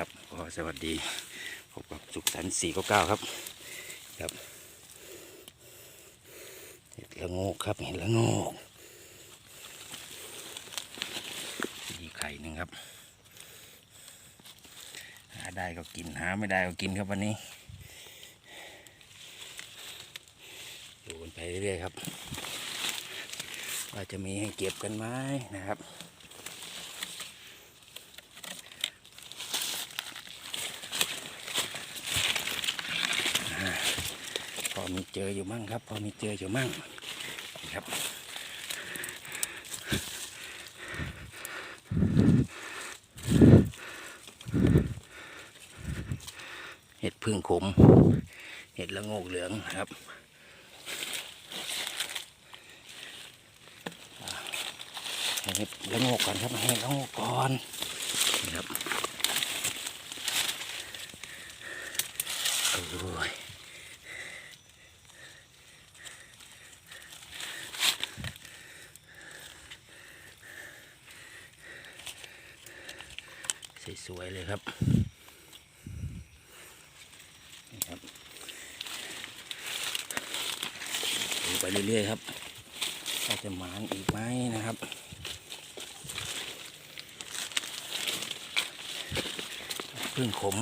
ครับก็สวัสดีพบกับสุขสันต์สี่เก้าครับ ครับเห็ดละโงกครับเห็ดละโงกมีไข่หนึ่งครับ หาได้ก็กินหาไม่ได้ก็กินครับวันนี้ดูกันไปเรื่อยๆครับว่าจะมีให้เก็บกันไหมนะครับ มีเจออยู่มั่งครับ พอมีเจออยู่มั่งนะครับเห็ดพึ่งขม เห็ดละโงกเหลืองนะครับเห็ดละโงกก่อนครับเห็ดละโงกก่อนนะครับโอ้ย สวยๆเลยครับนี่ครับดูไปเรื่อยๆครับว่าจะหมานอีกไหมนะครับพึ่งขม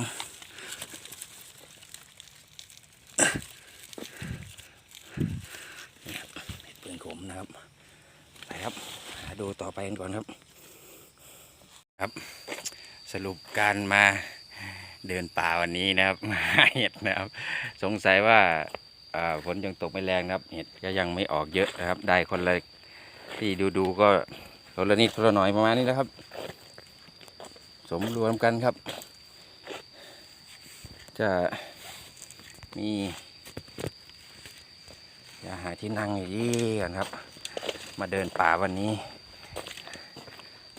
นี่ครับเห็ดพึ่งขมนะครับ ไปครับ หาดูต่อไปกันก่อนครับ ครับ สรุปการมาเดินป่าวันนี้นะครับเห็ดนะครับ สงสัยว่าฝนยังตกไม่แรงนะครับ เห็ดก็ยังไม่ออกเยอะนะครับ ได้คนละที่ดูดูๆก็คนละนิดคนละหน่อยประมาณนี้นะครับ สมรวมกันครับ จะมีอย่าหาที่นั่งอย่างนี้กันครับ มาเดินป่าวันนี้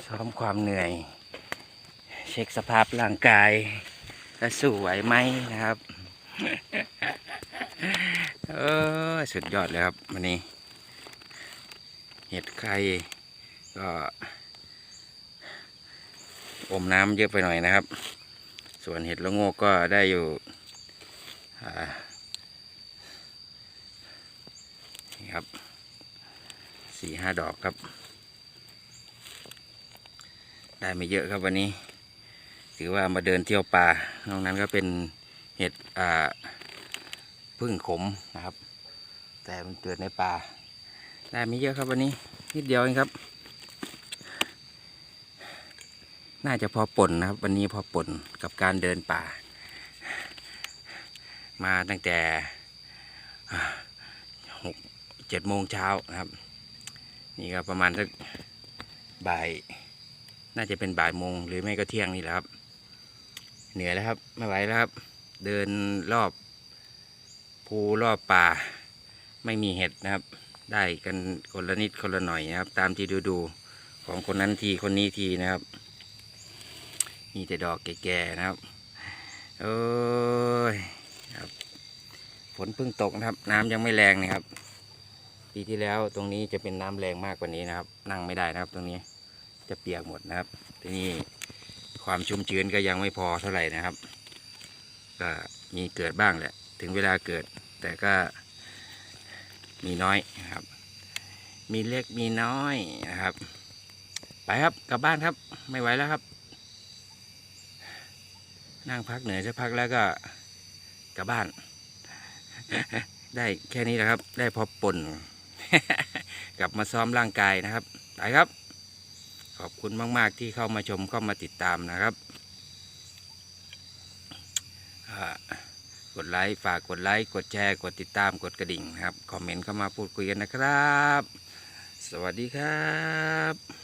ซ้อมความเหนื่อย เช็คสภาพร่างกายว่าสู้ไหวไหมนะครับเออสุดยอดเลยครับวันนี้ เห็ดไข่ก็อมน้ำเยอะไปหน่อยนะครับ ส่วนเห็ดละโงกก็ได้อยู่นี่ครับสี่ห้าดอกครับ ได้ไม่เยอะครับวันนี้ ถือว่ามาเดินเที่ยวป่า นอกนั้นก็เป็นเห็ดอ่าพึ่งขมนะครับ แต่มันเกิดในป่า ได้ไม่เยอะครับวันนี้นิดเดียวเองครับ น่าจะพอป่นนะครับ วันนี้พอป่นกับการเดินป่า มาตั้งแต่หกเจ็ดโมงเช้านะครับ นี่ก็ประมาณสักบ่าย น่าจะเป็นบ่ายโมงหรือไม่ก็เที่ยงนี่แหละครับ เหนื่อยแล้วครับ ไม่ไหวแล้วครับ เดินรอบภูรอบป่า ไม่มีเห็ดนะครับ ได้กันคนละนิดคนละหน่อยนะครับ ตามที่ดูดูของคนนั้นทีคนนี้ทีนะครับ มีแต่ดอกแก่ๆนะครับโอ้ยครับฝนเพิ่งตกนะครับ น้ำยังไม่แรงนะครับ ปีที่แล้วตรงนี้จะเป็นน้ำแรงมากกว่านี้นะครับ นั่งไม่ได้นะครับ ตรงนี้จะเปียกหมดนะครับที่นี้ ความชุ่มชื้นก็ยังไม่พอเท่าไหร่นะครับ ก็มีเกิดบ้างแหละ ถึงเวลาเกิด แต่ก็มีน้อยนะครับ มีเล็กมีน้อยนะครับ ไปครับกลับบ้านครับ ไม่ไหวแล้วครับ นั่งพักเหนื่อยสักพักแล้วก็กลับบ้าน ได้แค่นี้แหละครับ ได้พอป่นกลับมาซ้อมร่างกายนะครับ ไปครับ ขอบคุณมาก ๆ ที่เข้ามาชมเข้ามาติดตามนะครับกดไลค์ฝากกดไลค์กดแชร์กดติดตามกดกระดิ่งครับคอมเมนต์เข้ามาพูดคุยกันนะครับ สวัสดีครับ